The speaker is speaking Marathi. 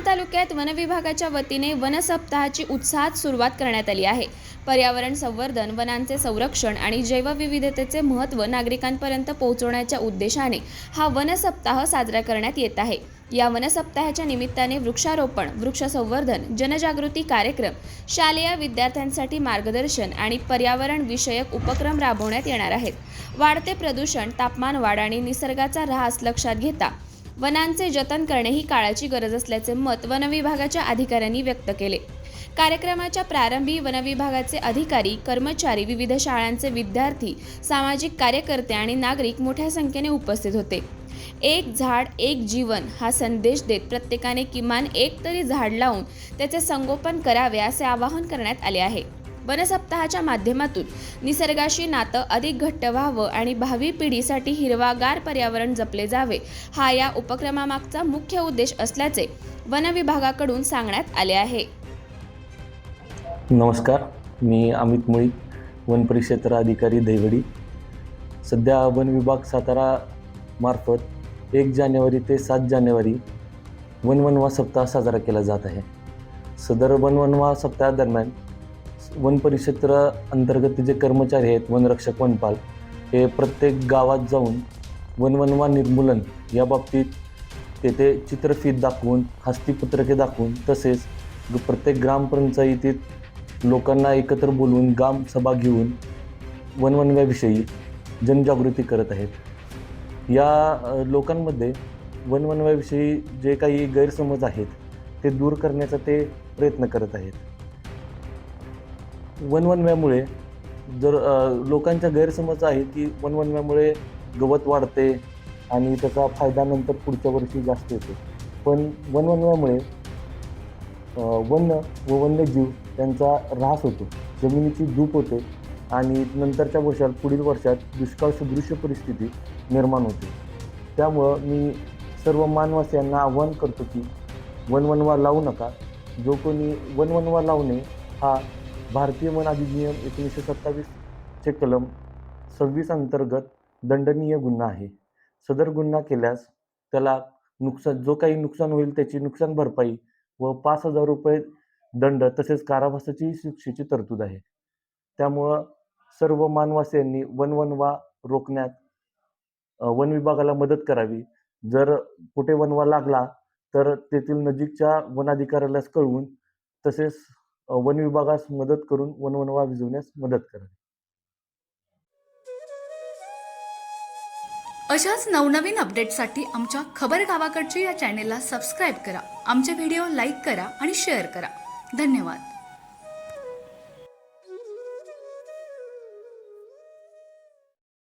तालुक्यात वन विभागाच्या वतीने वनसप्ताहाची उत्साहात सुरुवात करण्यात आली आहे. पर्यावरण संवर्धन वनांचे संरक्षण आणि जैवविविधतेचे महत्त्व नागरिकांपर्यंत पोहोचवण्याच्या उद्देशाने हा वनसप्ताह साजरा करण्यात येत आहे. या वनसप्ताहाच्या निमित्ताने वृक्षारोपण वृक्षसंवर्धन जनजागृती कार्यक्रम शालेय विद्यार्थ्यांसाठी मार्गदर्शन आणि पर्यावरणविषयक उपक्रम राबवण्यात येणार आहेत. वाढते प्रदूषण तापमान वाढ आणि निसर्गाचा ऱ्हास लक्षात घेता वनांचे जतन करणे ही काळाची गरज असल्याचे मत वनविभागाच्या अधिकाऱ्यांनी व्यक्त केले. कार्यक्रमाच्या प्रारंभी वनविभागाचे अधिकारी कर्मचारी विविध शाळांचे विद्यार्थी सामाजिक कार्यकर्ते आणि नागरिक मोठ्या संख्येने उपस्थित होते. एक झाड एक जीवन हा संदेश देत प्रत्येकाने किमान एक तरी झाड लावून त्याचे संगोपन करावे असे आवाहन करण्यात आले आहे. वनसप्ताहाच्या माध्यमातून निसर्गाशी नातं अधिक घट्ट व्हावं आणि भावी पिढीसाठी हिरवागार पर्यावरण जपले जावे हा या उपक्रमामागचा मुख्य उद्देश असल्याचे वन विभागाकडून सांगण्यात आले आहे. नमस्कार मी अमित मुळी वन परिक्षेत्र अधिकारी दैवडी. सध्या वन विभाग सातारा मार्फत एक जानेवारी ते सात जानेवारी वनवनवा सप्ताह साजरा केला जात आहे. सदर वनवनवा सप्ताहादरम्यान वन परिक्षेत्र अंतर्गत जे कर्मचारी आहेत वनरक्षक वनपाल हे प्रत्येक गावात जाऊन वनवनवा निर्मूलन या बाबतीत तेथे चित्रफीत दाखवून हस्तीपत्रके दाखवून तसेच ग- प्रत्येक ग्रामपंचायतीत लोकांना एकत्र बोलवून ग्रामसभा घेऊन वनवनव्याविषयी जनजागृती करत आहेत. या लोकांमध्ये वनवनव्याविषयी जे काही गैरसमज आहेत ते दूर करण्याचा ते प्रयत्न करत आहेत. वनवनव्यामुळे जर लोकांच्या गैरसमज आहे की वनवनव्यामुळे गवत वाढते आणि त्याचा फायदा नंतर पुढच्या वर्षी जास्त येतो. पण वनवनव्यामुळे अ, वन व वन्यजीव त्यांचा ऱ्हास होतो. जमिनीची धूप होते आणि नंतरच्या वर्षात पुढील वर्षात दुष्काळ सदृश्य परिस्थिती निर्माण होते. त्यामुळं मी सर्व मानवासियांना आव्हान करतो की वनवनवा लावू नका. जो कोणी वनवनवा लावणे हा भारतीय वन अधिनियम एकोणीसशे सत्तावीसचे कलम सव्वीस अंतर्गत दंडनीय गुन्हा आहे. सदर गुन्हा केल्यास त्याला नुकसान जो काही नुकसान होईल त्याची नुकसान भरपाई व पाच हजार रुपये दंड तसेच कारावासाची शिक्षेची तरतूद आहे. त्यामुळं सर्व मानवासियांनी वनवनवा रोखण्यात वन विभागाला मदत करावी. जर कुठे वनवा लागला तर तेथील नजीकच्या वनाधिकाऱ्यालाच कळवून तसेच वन विभागास मदत करून वनवनवा विझवण्यास मदत करावी अशाच नवनवीन अपडेटसाठी आमच्या खबर गावाकडच्या या चॅनेलला सबस्क्राईब करा. आमचे व्हिडिओ लाईक करा आणि शेअर करा. धन्यवाद.